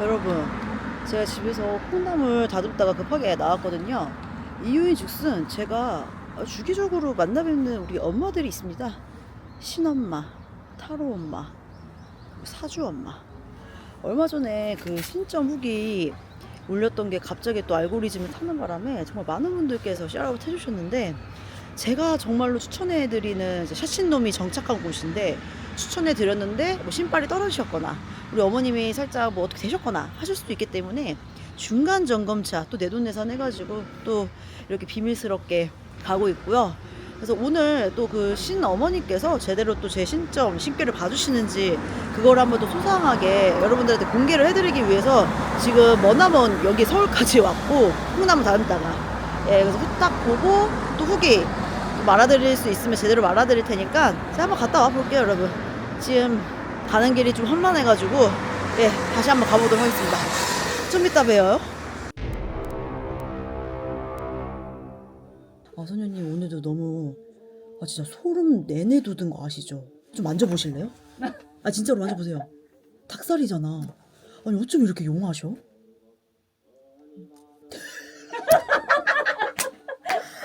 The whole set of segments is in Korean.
여러분, 제가 집에서 콩나물 다듬다가 급하게 나왔거든요. 이유인 즉슨 제가 주기적으로 만나뵙는 우리 엄마들이 있습니다. 신엄마, 타로 엄마, 그리고 사주 엄마. 얼마 전에 그 신점 후기 올렸던 게 갑자기 또 알고리즘을 타는 바람에 정말 많은 분들께서 샤라웃 해주셨는데 제가 정말로 추천해드리는 샤신놈이 정착한 곳인데 추천해드렸는데 뭐 신발이 떨어지셨거나 우리 어머님이 살짝 뭐 어떻게 되셨거나 하실 수도 있기 때문에 중간 점검차 또 내돈내산 해가지고 또 이렇게 비밀스럽게 가고 있고요. 그래서 오늘 또 그 신 어머니께서 제대로 또 제 신점 신께를 봐주시는지 그걸 한번 또 소상하게 여러분들한테 공개를 해드리기 위해서 지금 머나먼 여기 서울까지 왔고 콩나물 다듬다가 예 그래서 후딱 보고 또 후기 또 말아드릴 수 있으면 제대로 말아드릴 테니까 제가 한번 갔다 와 볼게요 여러분 지금 가는 길이 좀 험난해가지고 예 다시 한번 가보도록 하겠습니다 좀 이따 봬요 아 선녀님 오늘도 너무 아 진짜 소름 내내 돋은 거 아시죠? 좀 만져보실래요? 아 진짜로 만져보세요 닭살이잖아 아니 어쩜 이렇게 용하셔?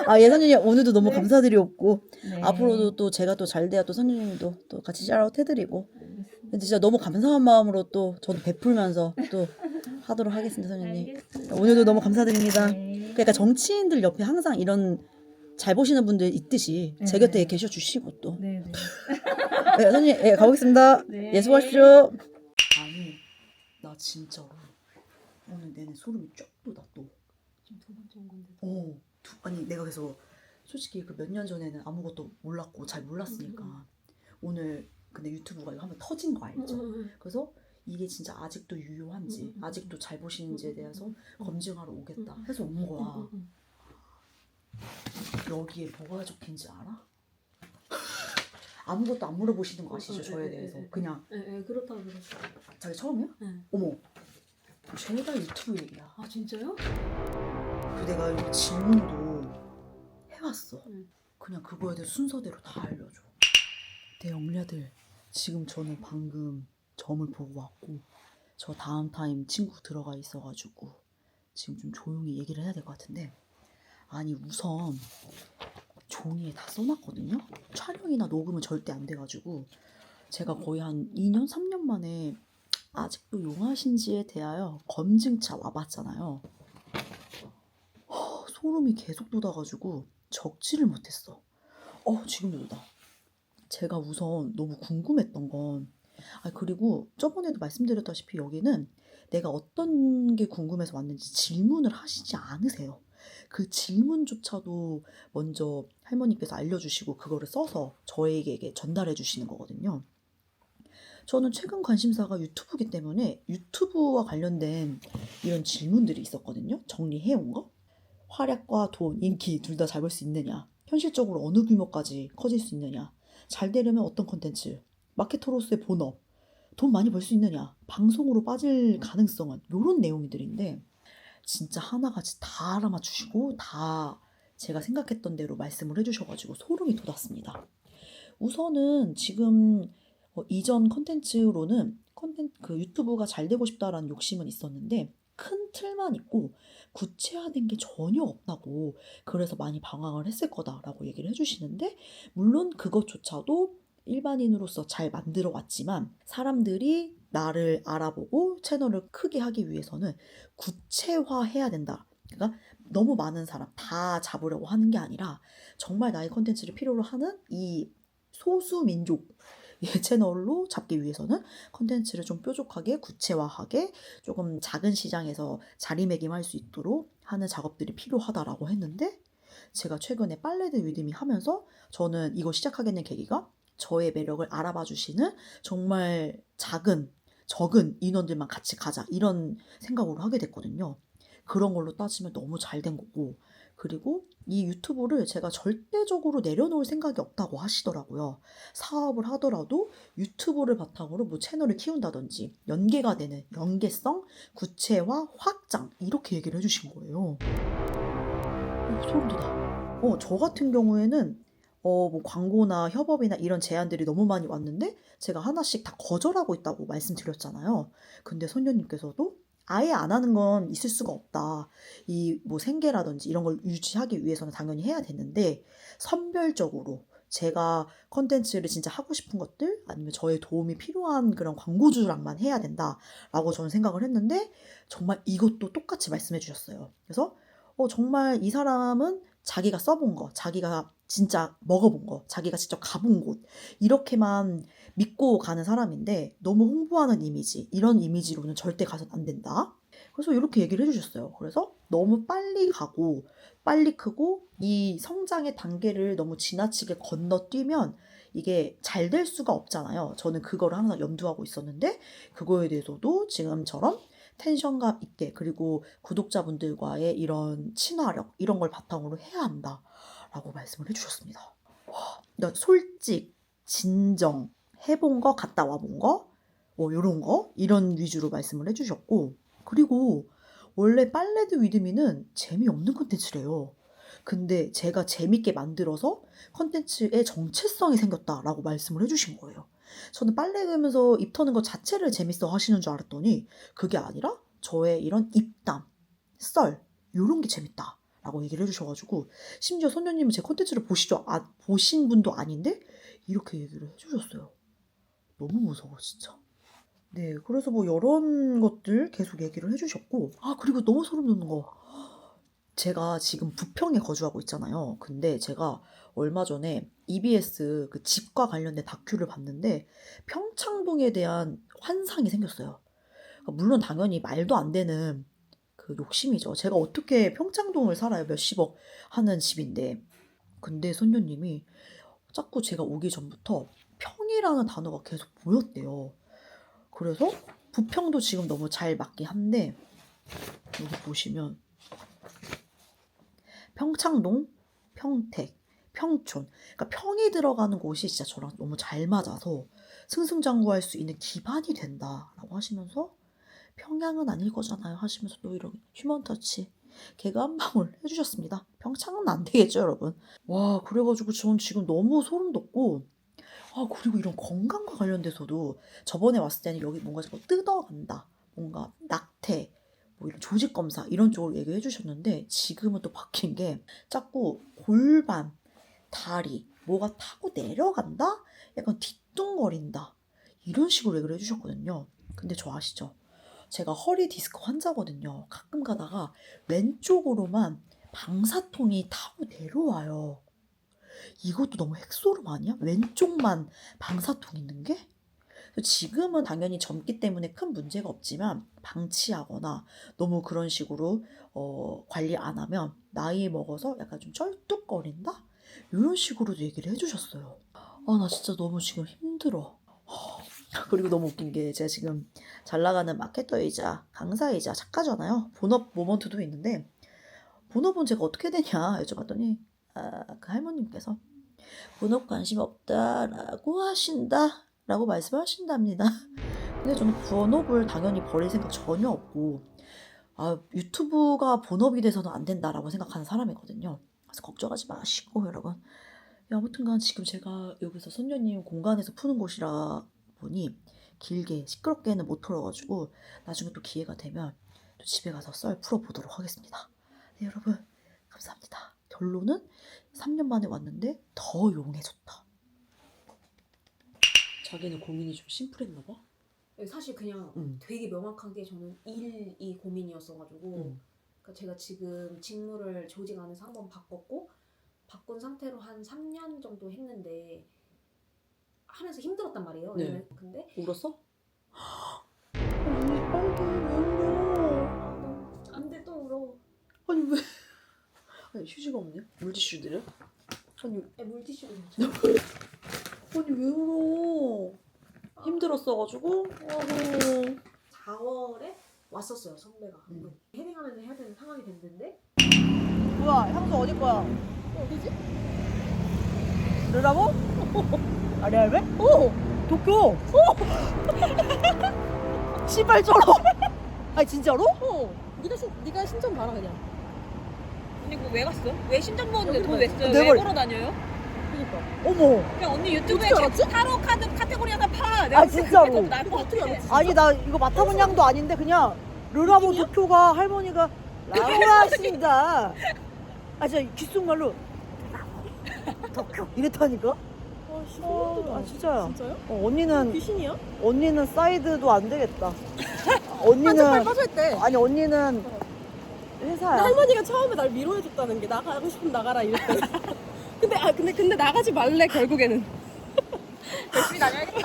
아 예선님 오늘도 너무 네. 감사드리고 네. 앞으로도 또 제가 또 잘 돼야 또 선생님도 또 같이 샤라웃 해드리고 근데 진짜 너무 감사한 마음으로 또 저도 베풀면서 또 하도록 하겠습니다 선생님 알겠습니다. 오늘도 너무 감사드립니다 네. 그러니까 정치인들 옆에 항상 이런 잘 보시는 분들 있듯이 제 네. 곁에 계셔 주시고 또 네, 네. 네, 선생님 예, 가보겠습니다 네. 예 수고하십시오 아니 나 진짜로 오늘 내내 소름이 쫙 돋아 또 지금 두 번째 온 건데. 어, 두, 아니 내가 그래서 솔직히 그 몇 년 전에는 아무것도 몰랐고 잘 몰랐으니까 음, 오늘 근데 유튜브가 이거 한번 터진 거 알죠? 음, 그래서 이게 진짜 아직도 유효한지 음, 음, 아직도 잘 보시는지에 대해서 음, 검증하러 오겠다 음, 해서 온 거야. 음, 음, 여기에 뭐가 적힌지 알아? 아무것도 안 물어보시는 거 아시죠? 어, 저에 예, 대해서 예, 예. 그냥 음. 예, 예, 그렇다고 들었어요. 자기 처음이야? 예. 어머 죄다 유튜브 얘기야. 아 진짜요? 그 내가 이 질문도 해왔어. 응. 그냥 그거에 대해 순서대로 다 알려줘. 내 영ля들 지금 저는 방금 점을 보고 왔고 저 다음 타임 친구 들어가 있어가지고 지금 좀 조용히 얘기를 해야 될 것 같은데 아니 우선 종이에 다 써놨거든요. 촬영이나 녹음은 절대 안 돼가지고 제가 거의 한 2년 3년 만에 아직도 용하신지에 대하여 검증차 와봤잖아요. 허, 소름이 계속 돋아가지고 적지를 못했어. 어, 지금도 돋아. 제가 우선 너무 궁금했던 건, 아, 그리고 저번에도 말씀드렸다시피 여기는 내가 어떤 게 궁금해서 왔는지 질문을 하시지 않으세요. 그 질문조차도 먼저 할머니께서 알려주시고 그거를 써서 저에게 전달해 주시는 거거든요. 저는 최근 관심사가 유튜브기 때문에 유튜브와 관련된 이런 질문들이 있었거든요. 정리해 온 거. 활약과 돈, 인기 둘 다 잘 벌 수 있느냐? 현실적으로 어느 규모까지 커질 수 있느냐? 잘 되려면 어떤 컨텐츠? 마케터로서의 본업? 돈 많이 벌 수 있느냐? 방송으로 빠질 가능성은? 이런 내용들인데 진짜 하나같이 다 알아맞추시고 다 제가 생각했던 대로 말씀을 해주셔가지고 소름이 돋았습니다. 우선은 지금 어, 이전 컨텐츠로는 컨텐 그 유튜브가 잘 되고 싶다라는 욕심은 있었는데 큰 틀만 있고 구체화된 게 전혀 없다고 그래서 많이 방황을 했을 거다라고 얘기를 해주시는데 물론 그것조차도 일반인으로서 잘 만들어 왔지만 사람들이 나를 알아보고 채널을 크게 하기 위해서는 구체화해야 된다. 그러니까 너무 많은 사람 다 잡으려고 하는 게 아니라 정말 나의 컨텐츠를 필요로 하는 이 소수 민족 의 채널로 잡기 위해서는 컨텐츠를 좀 뾰족하게 구체화하게 조금 작은 시장에서 자리매김할 수 있도록 하는 작업들이 필요하다라고 했는데 제가 최근에 빨래드 위드미 하면서 저는 이거 시작하게 된 계기가 저의 매력을 알아봐 주시는 정말 작은 적은 인원들만 같이 가자 이런 생각으로 하게 됐거든요. 그런 걸로 따지면 너무 잘 된 거고 그리고 이 유튜브를 제가 절대적으로 내려놓을 생각이 없다고 하시더라고요. 사업을 하더라도 유튜브를 바탕으로 뭐 채널을 키운다든지 연계가 되는 연계성, 구체화, 확장 이렇게 얘기를 해주신 거예요. 어, 소름 돋아. 어, 저 같은 경우에는 어, 뭐 광고나 협업이나 이런 제안들이 너무 많이 왔는데 제가 하나씩 다 거절하고 있다고 말씀드렸잖아요. 근데 선녀님께서도 아예 안 하는 건 있을 수가 없다. 이 뭐 생계라든지 이런 걸 유지하기 위해서는 당연히 해야 되는데 선별적으로 제가 컨텐츠를 진짜 하고 싶은 것들 아니면 저의 도움이 필요한 그런 광고주랑만 해야 된다라고 저는 생각을 했는데 정말 이것도 똑같이 말씀해 주셨어요. 그래서 어, 정말 이 사람은 자기가 써본 거, 자기가 진짜 먹어본 거, 자기가 직접 가본 곳 이렇게만 믿고 가는 사람인데 너무 홍보하는 이미지 이런 이미지로는 절대 가서는 안 된다. 그래서 이렇게 얘기를 해주셨어요. 그래서 너무 빨리 가고 빨리 크고 이 성장의 단계를 너무 지나치게 건너뛰면 이게 잘 될 수가 없잖아요. 저는 그거를 항상 염두하고 있었는데 그거에 대해서도 지금처럼 텐션감 있게 그리고 구독자분들과의 이런 친화력 이런 걸 바탕으로 해야 한다라고 말씀을 해주셨습니다. 와, 솔직, 진정, 해본 거, 갔다 와본 거, 뭐 이런 거 이런 위주로 말씀을 해주셨고 그리고 원래 빨래드 위드미는 재미없는 컨텐츠래요. 근데 제가 재밌게 만들어서 컨텐츠에 정체성이 생겼다라고 말씀을 해주신 거예요. 저는 빨래 개면서 입 터는 것 자체를 재밌어 하시는 줄 알았더니 그게 아니라 저의 이런 입담, 썰 이런 게 재밌다 라고 얘기를 해주셔가지고 심지어 선녀님은 제 컨텐츠를 보시죠 아, 보신 분도 아닌데 이렇게 얘기를 해주셨어요. 너무 무서워 진짜. 네, 그래서 뭐 이런 것들 계속 얘기를 해주셨고 아 그리고 너무 소름 돋는 거 제가 지금 부평에 거주하고 있잖아요. 근데 제가 얼마 전에 EBS 그 집과 관련된 다큐를 봤는데 평창동에 대한 환상이 생겼어요. 그러니까 물론 당연히 말도 안 되는 그 욕심이죠. 제가 어떻게 평창동을 살아요? 몇십억 하는 집인데. 근데 손녀님이 자꾸 제가 오기 전부터 평이라는 단어가 계속 보였대요. 그래서 부평도 지금 너무 잘 맞긴 한데 여기 보시면 평창동, 평택, 평촌. 그러니까 평이 들어가는 곳이 진짜 저랑 너무 잘 맞아서 승승장구할 수 있는 기반이 된다라고 하시면서 평양은 아닐 거잖아요 하시면서 또 이런 휴먼 터치 개그 한 방울 해주셨습니다. 평창은 안 되겠죠 여러분. 와 그래가지고 전 지금 너무 소름 돋고 아 그리고 이런 건강과 관련돼서도 저번에 왔을 때는 여기 뭔가 자꾸 뜯어간다 뭔가 조직 검사 이런 쪽으로 얘기해 주셨는데 지금은 또 바뀐 게 자꾸 골반, 다리 뭐가 타고 내려간다? 약간 뒤뚱거린다 이런 식으로 얘기를 해 주셨거든요. 근데 저 아시죠? 제가 허리 디스크 환자거든요. 가끔 가다가 왼쪽으로만 방사통이 타고 내려와요. 이것도 너무 핵소름 아니야? 왼쪽만 방사통 있는 게? 지금은 당연히 젊기 때문에 큰 문제가 없지만 방치하거나 너무 그런 식으로 어, 관리 안 하면 나이 먹어서 약간 좀 쩔뚝거린다? 이런 식으로도 얘기를 해주셨어요. 아, 나 진짜 너무 지금 힘들어. 그리고 너무 웃긴 게 제가 지금 잘 나가는 마케터이자 강사이자 작가잖아요. 본업 모먼트도 있는데 본업은 제가 어떻게 되냐 여쭤봤더니 아, 그 할머님께서 본업 관심 없다라고 하신다 라고 말씀하신답니다. 근데 저는 본업을 당연히 버릴 생각 전혀 없고 아, 유튜브가 본업이 돼서는 안 된다라고 생각하는 사람이거든요. 그래서 걱정하지 마시고 여러분. 야, 아무튼간 지금 제가 여기서 선녀님 공간에서 푸는 곳이라 보니 길게 시끄럽게는 못 풀어가지고 나중에 또 기회가 되면 또 집에 가서 썰 풀어보도록 하겠습니다. 네 여러분 감사합니다. 결론은 3년 만에 왔는데 더 용해졌다. 자기는 고민이 좀 심플했나 봐. 사실 그냥 응. 되게 명확하게 저는 일이 고민이었어가지고 응. 그러니까 제가 지금 직무를 조직 안에서 한번 바꿨고 바꾼 상태로 한 3년 정도 했는데 하면서 힘들었단 말이에요. 네. 왜냐면 근데 울었어? 언니 빨리 왜 울어? 안돼 또 울어. 아니 왜? 아니 휴지가 없네. 물티슈들은? 아니 에, 물티슈도 괜찮 아. 아니 왜 울어? 힘들었어가지고. 아이고. 4월에 왔었어요 선배가. 응. 헤딩하면 해야 되는 상황이 됐는데 뭐야 향수 어디 거야? 어디지? 르라보? 아리알베? 오! 도쿄! 오! 씨발 쩔어! 아니 진짜로? 어. 네가 신 네가 신청 봐라 그냥. 언니 그거 왜 갔어? 왜 신청 보는데 돈왜 써요? 내왜 머리- 걸어 다녀요? 그니까 어머 그냥 언니 유튜브에 어떻게 알았지? 제 타로 카드 카테고리 하나 파. 아, 진짜로? 어떻게 알았지? 아니 나 이거 맡아본 양도 아닌데 그냥 르라보 도쿄가 할머니가 라고 하신다. 아 진짜 귓속말로 도쿄 이랬다니까. 아, 씨, 어, 소름 돋아. 아 진짜요? 진짜요? 어, 언니는 귀신이야? 언니는 사이드도 안 되겠다. 언니는. 아니 언니는 회사야. 할머니가 처음에 날 위로해줬다는 게 나가고 싶으면 나가라 이랬대. 근데 아 근데 근데 나가지 말래 결국에는. 열심히 다녀야겠다.